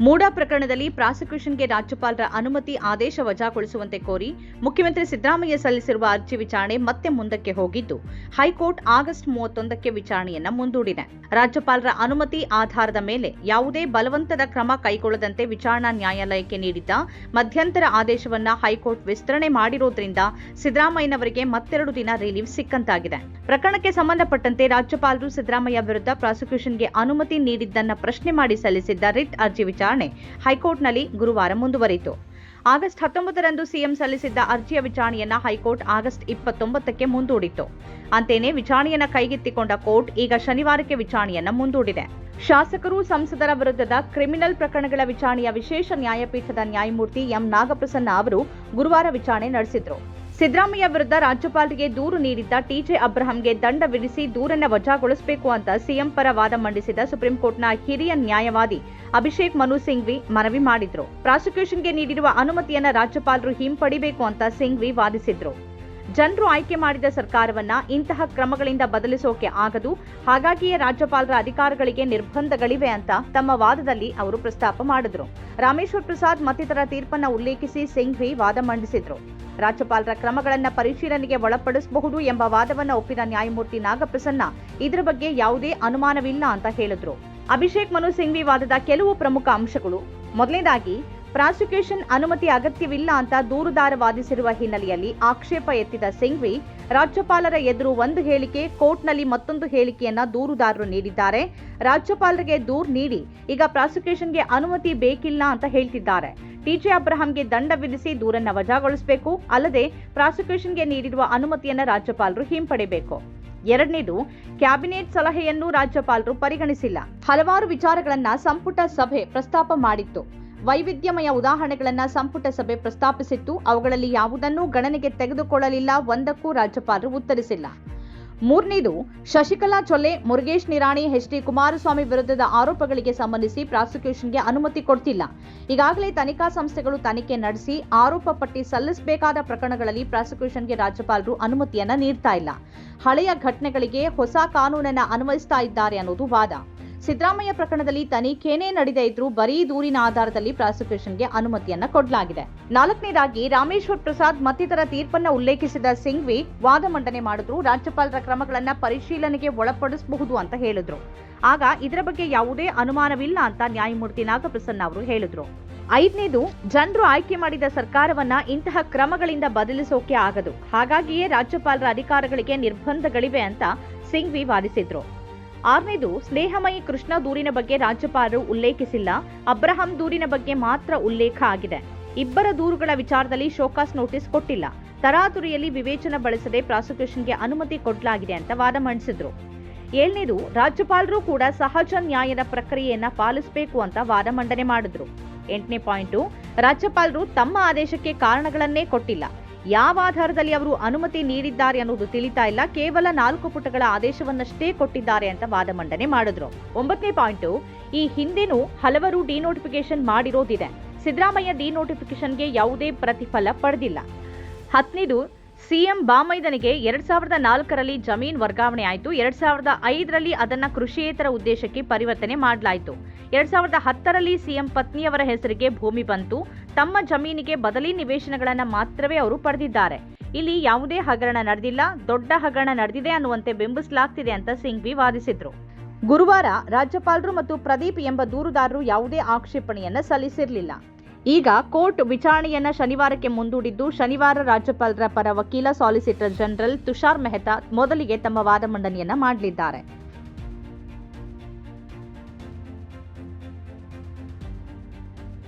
ಮೂಡಾ ಪ್ರಕರಣದಲ್ಲಿ ಪ್ರಾಸಿಕ್ಯೂಷನ್ಗೆ ರಾಜ್ಯಪಾಲರ ಅನುಮತಿ ಆದೇಶ ವಜಾಗೊಳಿಸುವಂತೆ ಕೋರಿ ಮುಖ್ಯಮಂತ್ರಿ ಸಿದ್ದರಾಮಯ್ಯ ಸಲ್ಲಿಸಿರುವ ಅರ್ಜಿ ವಿಚಾರಣೆ ಮತ್ತೆ ಮುಂದಕ್ಕೆ ಹೋಗಿದ್ದು, ಹೈಕೋರ್ಟ್ ಆಗಸ್ಟ್ ಮೂವತ್ತೊಂದಕ್ಕೆ ವಿಚಾರಣೆಯನ್ನ ಮುಂದೂಡಿದೆ. ರಾಜ್ಯಪಾಲರ ಅನುಮತಿ ಆಧಾರದ ಮೇಲೆ ಯಾವುದೇ ಬಲವಂತದ ಕ್ರಮ ಕೈಗೊಳ್ಳದಂತೆ ವಿಚಾರಣಾ ನ್ಯಾಯಾಲಯಕ್ಕೆ ನೀಡಿದ್ದ ಮಧ್ಯಂತರ ಆದೇಶವನ್ನ ಹೈಕೋರ್ಟ್ ವಿಸ್ತರಣೆ ಮಾಡಿರೋದ್ರಿಂದ ಸಿದ್ದರಾಮಯ್ಯನವರಿಗೆ ಮತ್ತೆರಡು ದಿನ ರಿಲೀಫ್ ಸಿಕ್ಕಂತಾಗಿದೆ. ಪ್ರಕರಣಕ್ಕೆ ಸಂಬಂಧಪಟ್ಟಂತೆ ರಾಜ್ಯಪಾಲರು ಸಿದ್ದರಾಮಯ್ಯ ವಿರುದ್ಧ ಪ್ರಾಸಿಕ್ಯೂಷನ್ಗೆ ಅನುಮತಿ ನೀಡಿದ್ದನ್ನ ಪ್ರಶ್ನೆ ಮಾಡಿ ಸಲ್ಲಿಸಿದ್ದ ರಿಟ್ ಅರ್ಜಿ ವಿಚಾರಣೆ ಹೈಕೋರ್ಟ್ನಲ್ಲಿ ಗುರುವಾರ ಮುಂದುವರಿತು ಆಗಸ್ಟ್ ಹತ್ತೊಂಬತ್ತರಂದು ಸಿಎಂ ಸಲ್ಲಿಸಿದ್ದ ಅರ್ಜಿಯ ವಿಚಾರಣೆಯನ್ನ ಹೈಕೋರ್ಟ್ ಆಗಸ್ಟ್ ಇಪ್ಪತ್ತೊಂಬತ್ತಕ್ಕೆ ಮುಂದೂಡಿತ್ತು. ಅಂತೆಯೇ ವಿಚಾರಣೆಯನ್ನ ಕೈಗೆತ್ತಿಕೊಂಡ ಕೋರ್ಟ್ ಈಗ ಶನಿವಾರಕ್ಕೆ ವಿಚಾರಣೆಯನ್ನ ಮುಂದೂಡಿದೆ. ಶಾಸಕರು ಸಂಸದರ ವಿರುದ್ಧದ ಕ್ರಿಮಿನಲ್ ಪ್ರಕರಣಗಳ ವಿಚಾರಣೆಯ ವಿಶೇಷ ನ್ಯಾಯಪೀಠದ ನ್ಯಾಯಮೂರ್ತಿ ಎಂ ನಾಗಪ್ರಸನ್ನ ಅವರು ಗುರುವಾರ ವಿಚಾರಣೆ ನಡೆಸಿದ್ರು. ಸಿದ್ದರಾಮಯ್ಯ ವಿರುದ್ಧ ರಾಜ್ಯಪಾಲರಿಗೆ ದೂರು ನೀಡಿದ್ದ ಟಿಜೆ ಅಬ್ರಹಾಂಗೆ ದಂಡ ವಿಧಿಸಿ ದೂರನ್ನ ವಜಾಗೊಳಿಸಬೇಕು ಅಂತ ಸಿಎಂ ಪರ ವಾದ ಮಂಡಿಸಿದ ಸುಪ್ರೀಂ ಕೋರ್ಟ್ನ ಹಿರಿಯ ನ್ಯಾಯವಾದಿ ಅಭಿಷೇಕ್ ಮನು ಸಿಂಘ್ವಿ ಮನವಿ ಮಾಡಿದ್ರು. ಪ್ರಾಸಿಕ್ಯೂಷನ್ಗೆ ನೀಡಿರುವ ಅನುಮತಿಯನ್ನ ರಾಜ್ಯಪಾಲರು ಹಿಂಪಡಿಬೇಕು ಅಂತ ಸಿಂಘ್ವಿ ವಾದಿಸಿದ್ರು. ಜನರು ಆಯ್ಕೆ ಮಾಡಿದ ಸರ್ಕಾರವನ್ನ ಇಂತಹ ಕ್ರಮಗಳಿಂದ ಬದಲಿಸೋಕೆ ಆಗದು, ಹಾಗಾಗಿಯೇ ರಾಜ್ಯಪಾಲರ ಅಧಿಕಾರಗಳಿಗೆ ನಿರ್ಬಂಧಗಳಿವೆ ಅಂತ ತಮ್ಮ ವಾದದಲ್ಲಿ ಅವರು ಪ್ರಸ್ತಾಪ ಮಾಡಿದ್ರು. ರಾಮೇಶ್ವರ್ ಪ್ರಸಾದ್ ಮತ್ತಿತರ ತೀರ್ಪನ್ನು ಉಲ್ಲೇಖಿಸಿ ಸಿಂಘ್ವಿ ವಾದ ಮಂಡಿಸಿದ್ರು. ರಾಜ್ಯಪಾಲರ ಕ್ರಮಗಳನ್ನ ಪರಿಶೀಲನೆಗೆ ಒಳಪಡಿಸಬಹುದು ಎಂಬ ವಾದವನ್ನ ಒಪ್ಪಿದ ನ್ಯಾಯಮೂರ್ತಿ ನಾಗಪ್ರಸನ್ನ, ಇದರ ಬಗ್ಗೆ ಯಾವುದೇ ಅನುಮಾನವಿಲ್ಲ ಅಂತ ಹೇಳಿದ್ರು. ಅಭಿಷೇಕ್ ಮನು ಸಿಂಘ್ವಿ ವಾದದ ಕೆಲವು ಪ್ರಮುಖ ಅಂಶಗಳು. ಮೊದಲನೇದಾಗಿ ಪ್ರಾಸಿಕ್ಯೂಷನ್ ಅನುಮತಿ ಅಗತ್ಯವಿಲ್ಲ ಅಂತ ದೂರುದಾರ ವಾದಿಸಿರುವ ಹಿನ್ನೆಲೆಯಲ್ಲಿ ಆಕ್ಷೇಪ ಎತ್ತಿದ ಸಿಂಗ್ವಿ ರಾಜ್ಯಪಾಲರ ಎದುರು ಒಂದು ಹೇಳಿಕೆ, ಕೋರ್ಟ್ನಲ್ಲಿ ಮತ್ತೊಂದು ಹೇಳಿಕೆಯನ್ನ ದೂರುದಾರರು ನೀಡಿದ್ದಾರೆ. ರಾಜ್ಯಪಾಲರಿಗೆ ದೂರು ನೀಡಿ, ಈಗ ಪ್ರಾಸಿಕ್ಯೂಷನ್ಗೆ ಅನುಮತಿ ಬೇಕಿಲ್ಲ ಅಂತ ಹೇಳ್ತಿದ್ದಾರೆ. ಟಿಜೆ ಅಬ್ರಹಾಂಗೆ ದಂಡ ವಿಧಿಸಿ ದೂರನ್ನ ವಜಾಗೊಳಿಸಬೇಕು, ಅಲ್ಲದೆ ಪ್ರಾಸಿಕ್ಯೂಷನ್ಗೆ ನೀಡಿರುವ ಅನುಮತಿಯನ್ನ ರಾಜ್ಯಪಾಲರು ಹಿಂಪಡೆಯಬೇಕು ಎರಡನೇದು, ಕ್ಯಾಬಿನೆಟ್ ಸಲಹೆಯನ್ನು ರಾಜ್ಯಪಾಲರು ಪರಿಗಣಿಸಿಲ್ಲ. ಹಲವಾರು ವಿಚಾರಗಳನ್ನ ಸಂಪುಟ ಸಭೆ ಪ್ರಸ್ತಾಪ ಮಾಡಿತ್ತು. ವೈವಿಧ್ಯಮಯ ಉದಾಹರಣೆಗಳನ್ನು ಸಂಪುಟ ಸಭೆ ಪ್ರಸ್ತಾಪಿಸಿತ್ತು. ಅವುಗಳಲ್ಲಿ ಯಾವುದನ್ನೂ ಗಣನೆಗೆ ತೆಗೆದುಕೊಳ್ಳಲಿಲ್ಲ. ಒಂದಕ್ಕೂ ರಾಜ್ಯಪಾಲರು ಉತ್ತರಿಸಿಲ್ಲ. ಮೂರನೇದು, ಶಶಿಕಲಾ ಚೊಲೆ ಮುರುಗೇಶ್ ನಿರಾಣಿ, ಎಚ್ ಡಿ ಕುಮಾರಸ್ವಾಮಿ ವಿರುದ್ಧದ ಆರೋಪಗಳಿಗೆ ಸಂಬಂಧಿಸಿ ಪ್ರಾಸಿಕ್ಯೂಷನ್ಗೆ ಅನುಮತಿ ಕೊಡ್ತಿಲ್ಲ. ಈಗಾಗಲೇ ತನಿಖಾ ಸಂಸ್ಥೆಗಳು ತನಿಖೆ ನಡೆಸಿ ಆರೋಪ ಪಟ್ಟಿ ಸಲ್ಲಿಸಬೇಕಾದ ಪ್ರಕರಣಗಳಲ್ಲಿ ಪ್ರಾಸಿಕ್ಯೂಷನ್ಗೆ ರಾಜ್ಯಪಾಲರು ಅನುಮತಿಯನ್ನ ನೀಡ್ತಾ ಇಲ್ಲ. ಹಳೆಯ ಘಟನೆಗಳಿಗೆ ಹೊಸ ಕಾನೂನನ್ನ ಅನ್ವಯಿಸ್ತಾ ಇದ್ದಾರೆ ಅನ್ನೋದು ವಾದ. ಸಿದ್ದರಾಮಯ್ಯ ಪ್ರಕರಣದಲ್ಲಿ ತನಿಖೆನೇ ನಡೆದೇ ಇದ್ರೂ ಬರೀ ದೂರಿನ ಆಧಾರದಲ್ಲಿ ಪ್ರಾಸಿಕ್ಯೂಷನ್ಗೆ ಅನುಮತಿಯನ್ನ ಕೊಡಲಾಗಿದೆ. ನಾಲ್ಕನೇದಾಗಿ ರಾಮೇಶ್ವರ್ ಪ್ರಸಾದ್ ಮತ್ತಿತರ ತೀರ್ಪನ್ನ ಉಲ್ಲೇಖಿಸಿದ ಸಿಂಘ್ವಿ ವಾದ ಮಂಡನೆ ಮಾಡಿದ್ರು, ರಾಜ್ಯಪಾಲರ ಕ್ರಮಗಳನ್ನ ಪರಿಶೀಲನೆಗೆ ಒಳಪಡಿಸಬಹುದು ಅಂತ ಹೇಳಿದ್ರು. ಆಗ ಇದರ ಬಗ್ಗೆ ಯಾವುದೇ ಅನುಮಾನವಿಲ್ಲ ಅಂತ ನ್ಯಾಯಮೂರ್ತಿ ನಾಗಪ್ರಸನ್ನ ಅವರು ಹೇಳಿದ್ರು. ಐದನೇದು, ಜನರು ಆಯ್ಕೆ ಮಾಡಿದ ಸರ್ಕಾರವನ್ನ ಇಂತಹ ಕ್ರಮಗಳಿಂದ ಬದಲಿಸೋಕೆ ಆಗದು. ಹಾಗಾಗಿಯೇ ರಾಜ್ಯಪಾಲರ ಅಧಿಕಾರಗಳಿಗೆ ನಿರ್ಬಂಧಗಳಿವೆ ಅಂತ ಸಿಂಘ್ವಿ ವಾದಿಸಿದ್ರು. ಆರನೇದು, ಸ್ನೇಹಮಯಿ ಕೃಷ್ಣ ದೂರಿನ ಬಗ್ಗೆ ರಾಜ್ಯಪಾಲರು ಉಲ್ಲೇಖಿಸಿಲ್ಲ. ಅಬ್ರಹಂ ದೂರಿನ ಬಗ್ಗೆ ಮಾತ್ರ ಉಲ್ಲೇಖ ಆಗಿದೆ. ಇಬ್ಬರ ದೂರುಗಳ ವಿಚಾರದಲ್ಲಿ ಶೋಕಾಸ್ ನೋಟಿಸ್ ಕೊಟ್ಟಿಲ್ಲ. ತರಾತುರಿಯಲ್ಲಿ ವಿವೇಚನೆ ಬಳಸದೆ ಪ್ರಾಸಿಕ್ಯೂಷನ್ಗೆ ಅನುಮತಿ ಕೊಡಲಾಗಿದೆ ಅಂತ ವಾದ ಮಂಡಿಸಿದ್ರು. ಏಳನೇದು, ರಾಜ್ಯಪಾಲರು ಕೂಡ ಸಹಜ ನ್ಯಾಯದ ಪ್ರಕ್ರಿಯೆಯನ್ನ ಪಾಲಿಸಬೇಕು ಅಂತ ವಾದ ಮಂಡನೆ ಮಾಡಿದ್ರು. ಎಂಟನೇ ಪಾಯಿಂಟು, ರಾಜ್ಯಪಾಲರು ತಮ್ಮ ಆದೇಶಕ್ಕೆ ಕಾರಣಗಳನ್ನೇ ಕೊಟ್ಟಿಲ್ಲ. ಯಾವ ಆಧಾರದಲ್ಲಿ ಅವರು ಅನುಮತಿ ನೀಡಿದ್ದಾರೆ ಅನ್ನೋದು ತಿಳಿತಾ ಇಲ್ಲ. ಕೇವಲ ನಾಲ್ಕು ಪುಟಗಳ ಆದೇಶವನ್ನಷ್ಟೇ ಕೊಟ್ಟಿದ್ದಾರೆ ಅಂತ ವಾದ ಮಂಡನೆ ಮಾಡಿದ್ರು. ಒಂಬತ್ತನೇ ಪಾಯಿಂಟು, ಈ ಹಿಂದೆನೂ ಹಲವರು ಡಿನೋಟಿಫಿಕೇಶನ್ ಮಾಡಿರೋದಿದೆ. ಸಿದ್ದರಾಮಯ್ಯ ಡಿನೋಟಿಫಿಕೇಶನ್ಗೆ ಯಾವುದೇ ಪ್ರತಿಫಲ ಪಡೆದಿಲ್ಲ. ಹತ್ತನೇದು, ಸಿಎಂ ಬಾಮೈದನಿಗೆ ಎರಡ್ ಸಾವಿರದ ನಾಲ್ಕರಲ್ಲಿ ಜಮೀನ್ ವರ್ಗಾವಣೆ ಆಯಿತು. ಎರಡ್ ಸಾವಿರದ ಐದರಲ್ಲಿ ಅದನ್ನ ಕೃಷಿಯೇತರ ಉದ್ದೇಶಕ್ಕೆ ಪರಿವರ್ತನೆ ಮಾಡಲಾಯಿತು. ಎರಡ್ ಸಾವಿರದ ಹತ್ತರಲ್ಲಿ ಸಿಎಂ ಪತ್ನಿಯವರ ಹೆಸರಿಗೆ ಭೂಮಿ ಬಂತು. ತಮ್ಮ ಜಮೀನಿಗೆ ಬದಲಿ ನಿವೇಶನಗಳನ್ನು ಮಾತ್ರವೇ ಅವರು ಪಡೆದಿದ್ದಾರೆ. ಇಲ್ಲಿ ಯಾವುದೇ ಹಗರಣ ನಡೆದಿಲ್ಲ, ದೊಡ್ಡ ಹಗರಣ ನಡೆದಿದೆ ಅನ್ನುವಂತೆ ಬಿಂಬಿಸಲಾಗ್ತಿದೆ ಅಂತ ಸಿಂಘ್ವಿ ವಾದಿಸಿದ್ರು. ಗುರುವಾರ ರಾಜ್ಯಪಾಲರು ಮತ್ತು ಪ್ರದೀಪ್ ಎಂಬ ದೂರುದಾರರು ಯಾವುದೇ ಆಕ್ಷೇಪಣೆಯನ್ನ ಸಲ್ಲಿಸಿರಲಿಲ್ಲ. ಈಗ ಕೋರ್ಟ್ ವಿಚಾರಣೆಯನ್ನ ಶನಿವಾರಕ್ಕೆ ಮುಂದೂಡಿದ್ದು ಶನಿವಾರ ರಾಜ್ಯಪಾಲರ ಪರ ವಕೀಲ ಸಾಲಿಸಿಟರ್ ಜನರಲ್ ತುಷಾರ್ ಮೆಹ್ತಾ ಮೊದಲಿಗೆ ತಮ್ಮ ವಾದ ಮಂಡನೆಯನ್ನ ಮಾಡಲಿದ್ದಾರೆ.